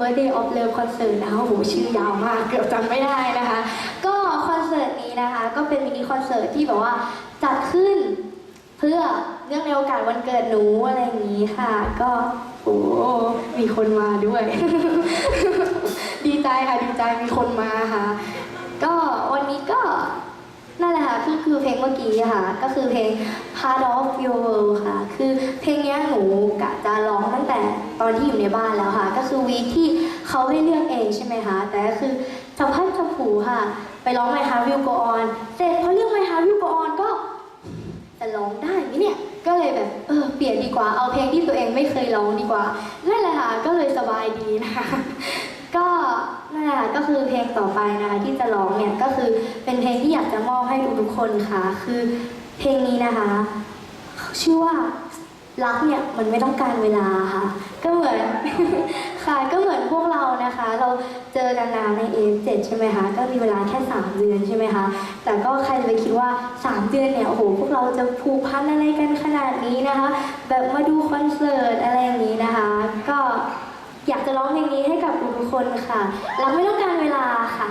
Birthday of Love Concert นะคะโอ้โหชื่อยาวมากเกือบจำไม่ได้นะคะ ก็คอนเสิร์ตนี้นะคะก็เป็นมินิคอนเสิร์ตที่แบบว่าจัดขึ้นเพื่อเนื่องในโอกาสวันเกิดหนูอะไรอย่างนี้ค่ะ ก็โอ้มีคนมาด้วย ดีใจค่ะดีใจมีคนมาค่ะ ก็วันนี้ก็นั่นแหละค่ะคือคือเพลงเมื่อกี้ค่ะ ก็คือเพลง Part of Your World ค่ะ คือเพลงเนี้ยหนูกะจะร้องตั้งแตอนที่อยู่ในบ้านแล้วค่ะ ก็คือวีคที่เขาให้เลือกเองใช่ไหมคะ แต่ก็คือจับพัดจับผูค่ะ ไปร้อง My Heart Will Go On เสร็จพอเลือก My Heart Will Go On ก็จะร้องได้ไหมเนี่ย ก็เลยแบบเออเปลี่ยนดีกว่า เอาเพลงที่ตัวเองไม่เคยร้องดีกว่า นั่นแหละค่ะ ก็เลยสบายดีนะคะ ก็นั่นแหละค่ะก็คือเพลงต่อไปนะคะที่จะร้องเนี่ยก็คือเป็นเพลงที่อยากจะมอบให้ทุกๆคนค่ะ คือเพลงนี้นะคะ ชื่อว่า รักเนี่ยมันไม่ต้องการเวลาค่ะ ก็เหมือน ค่ะก็เหมือนพวกเรานะคะ เราเจอกันนานใน A7 ใช่ไหมคะก็มีเวลาแค่ 3 เดือนใช่ไหมคะแต่ก็ใครจะไปคิดว่า 3 เดือนเนี่ยโอ้โหพวกเราจะผูกพันอะไรกันขนาดนี้นะคะ แบบมาดูคอนเสิร์ตอะไรอย่างนี้นะคะ ก็อยากจะร้องเพลงนี้ให้กับทุกคนค่ะรักไม่ต้องการเวลาค่ะ